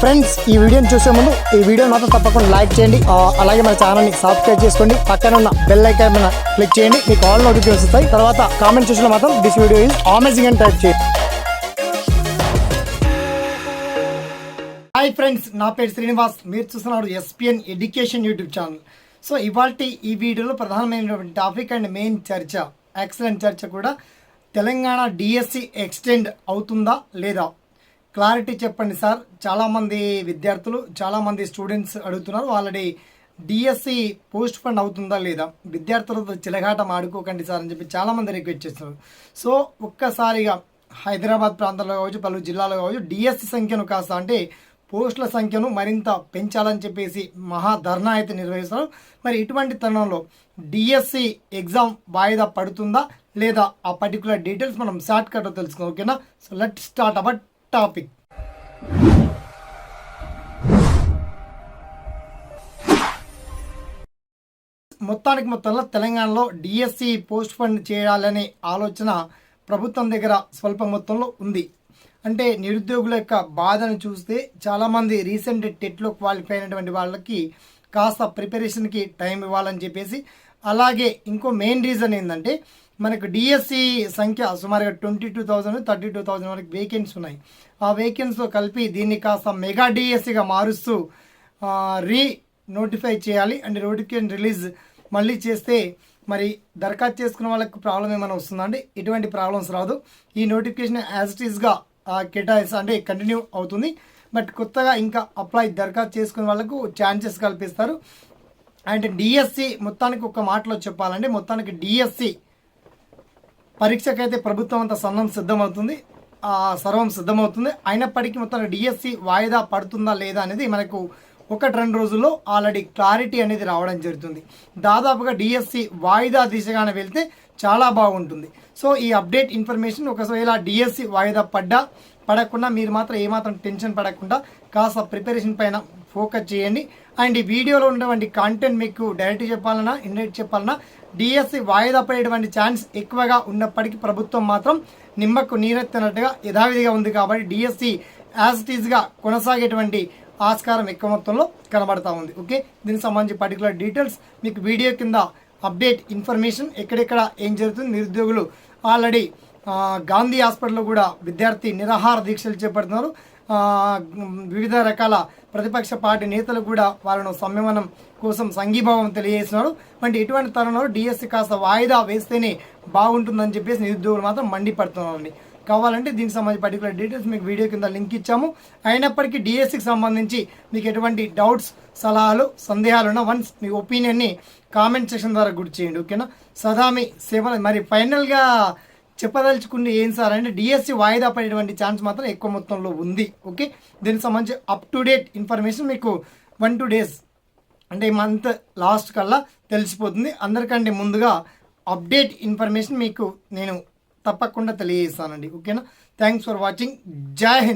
Friends ఈ వీడియోని చూసే ముందు ఈ వీడియో మాత్రం తప్పకుండా లైక్ చేయండి. అలాగే మన ఛానల్ని సబ్స్క్రైబ్ చేసుకోండి. పక్కన ఉన్న బెల్ ఐకాన్ మీద క్లిక్ చేయండి. మీకు ఆల్ నోటిఫికేషన్ వస్తాయి. తర్వాత కామెంట్ చూసిన మాత్రం దిస్ వీడియో ఈజ్ అమేజింగ్ అని టైప్ చేయండి. హాయ్ ఫ్రెండ్స్ నా పేరు శ్రీనివాస్. మీరు చూస్తున్నారు SPN education YouTube channel so ఇవాళ ఈ వీడియోలో ప్రధానమైనటువంటి టాపిక్ అండ్ మెయిన్ చర్చ ఎక్సలెంట్ చర్చ కూడా తెలంగాణ డిఎస్సి ఎక్స్టెండ్ అవుతుందా లేదా? క్లారిటీ చెప్పండి సార్. చాలామంది విద్యార్థులు చాలామంది స్టూడెంట్స్ అడుగుతున్నారు ఆల్రెడీ డిఎస్సి పోస్ట్ ఫండ్ అవుతుందా లేదా? విద్యార్థులతో చిలగాటం ఆడుకోకండి సార్ అని చెప్పి చాలామంది రిక్వెస్ట్ చేస్తున్నారు. సో ఒక్కసారిగా హైదరాబాద్ ప్రాంతంలో కావచ్చు పలు జిల్లాలో కావచ్చు డిఎస్సి సంఖ్యను కాస్త అంటే పోస్టుల సంఖ్యను మరింత పెంచాలని చెప్పేసి మహా ధర్నా అయితే నిర్వహిస్తారు మరి ఇటువంటి తరుణంలో డిఎస్సి ఎగ్జామ్ వాయిదా పడుతుందా లేదా? ఆ పర్టికులర్ డీటెయిల్స్ మనం షార్ట్ కట్ తెలుసుకుందాం ఓకేనా? So let start about topic. మొత్తానికి మొత్తంలో తెలంగాణలో డిఎస్సి పోస్ట్ ఫండ్ చేయాలనే ఆలోచన ప్రభుత్వం దగ్గర స్వల్ప మొత్తంలో ఉంది. అంటే నిరుద్యోగుల యొక్క బాధను చూస్తే చాలామంది రీసెంట్ టెట్లో క్వాలిఫై అయినటువంటి వాళ్ళకి కాస్త ప్రిపరేషన్కి టైం ఇవ్వాలని చెప్పేసి అలాగే ఇంకో మెయిన్ రీజన్ ఏంటంటే మనకు డిఎస్సి సంఖ్య సుమారుగా twenty two thousand thirty two thousand వరకు వేకెన్సీ ఉన్నాయి. ఆ వేకెన్సీతో కలిపి దీన్ని కాస్త మెగా డిఎస్సిగా మారుస్తూ రీ నోటిఫై చేయాలి. అండ్ నోటిఫికేషన్ రిలీజ్ మళ్ళీ చేస్తే మరి దరఖాస్తు చేసుకున్న వాళ్ళకి ప్రాబ్లం ఏమైనా వస్తుందండి ఎటువంటి ప్రాబ్లమ్స్ రాదు. ఈ నోటిఫికేషన్ యాజ్ ఇట్ ఈస్గా కేటాయిస్ అంటే కంటిన్యూ అవుతుంది. బట్ కొత్తగా ఇంకా అప్లై దరఖాస్తు చేసుకునే వాళ్ళకు ఛాన్సెస్ కల్పిస్తారు. అండ్ డిఎస్సి మొత్తానికి ఒక మాటలో చెప్పాలంటే మొత్తానికి డిఎస్సి పరీక్షకైతే ప్రభుత్వం అంతా సన్నం సిద్ధమవుతుంది. ఆ సర్వం సిద్ధమవుతుంది. అయినప్పటికీ మొత్తం డిఎస్సి వాయిదా పడుతుందా లేదా అనేది మనకు ఒకటి రెండు రోజుల్లో ఆల్రెడీ క్లారిటీ అనేది రావడం జరుగుతుంది. దాదాపుగా డిఎస్సి వాయిదా దిశగానే వెళ్తే చాలా బాగుంటుంది. సో ఈ అప్డేట్ ఇన్ఫర్మేషన్ ఒకవేళ డిఎస్సి వాయిదా పడ్డా పడకుండా మీరు మాత్రం ఏమాత్రం టెన్షన్ పడకుండా కాస్త ప్రిపరేషన్ పైన ఫోకస్ చేయండి. అండ్ ఈ వీడియోలో ఉన్నటువంటి కంటెంట్ మీకు డైరెక్ట్ చెప్పాలన్నా ఇండైరెక్ట్ చెప్పాలన్నా డిఎస్సి వాయిదా పడేటువంటి ఛాన్స్ ఎక్కువగా ఉన్నప్పటికీ ప్రభుత్వం మాత్రం నిమ్మకు నీరెత్తినట్టుగా యథావిధిగా ఉంది కాబట్టి డిఎస్సి యాజ్ ఇట్ ఈస్గా కొనసాగేటువంటి ఆస్కారం ఎక్కువ మొత్తంలో కనబడతా ఉంది. ఓకే దీనికి సంబంధించి పర్టికులర్ డీటెయిల్స్ మీకు వీడియో కింద అప్డేట్ ఇన్ఫర్మేషన్ ఎక్కడెక్కడ ఏం జరుగుతుంది నిరుద్యోగులు ఆల్రెడీ గాంధీ హాస్పిటల్లో కూడా విద్యార్థి నిరాహార దీక్షలు చేపడుతున్నారు. వివిధ రకాల ప్రతిపక్ష పార్టీ నేతలు కూడా వాళ్ళను సంయమనం కోసం సంఘీభావం తెలియజేస్తున్నారు. వంటి ఇటువంటి తరుణంలో డిఎస్సి కాస్త వాయిదా వేస్తేనే బాగుంటుందని చెప్పేసి నిరుద్యోగులు మాత్రం మండిపడుతున్నారండి. కావాలంటే దీనికి సంబంధించి పర్టికులర్ డీటెయిల్స్ మీకు వీడియో కింద లింక్ ఇచ్చాము. అయినప్పటికీ డిఎస్సికి సంబంధించి మీకు ఎటువంటి డౌట్స్ సలహాలు సందేహాలు ఉన్న వన్స్ మీ ఒపీనియన్ని కామెంట్ సెక్షన్ ద్వారా గుర్తు చేయండి ఓకేనా? సదా మీ సేవ మరి ఫైనల్గా చెప్పదలుచుకుంది ఏం సార్ అంటే డిఎస్సి వాయిదా పడేటువంటి ఛాన్స్ మాత్రం ఎక్కువ మొత్తంలో ఉంది. ఓకే దీనికి సంబంధించి అప్ టు డేట్ ఇన్ఫర్మేషన్ మీకు వన్ టూ డేస్ అంటే ఈ మంత్ లాస్ట్ కల్లా తెలిసిపోతుంది. అందరికంటే ముందుగా అప్డేట్ ఇన్ఫర్మేషన్ మీకు నేను తప్పకుండా తెలియజేస్తానండి. ఓకేనా థ్యాంక్స్ ఫర్ వాచింగ్ జై హింద్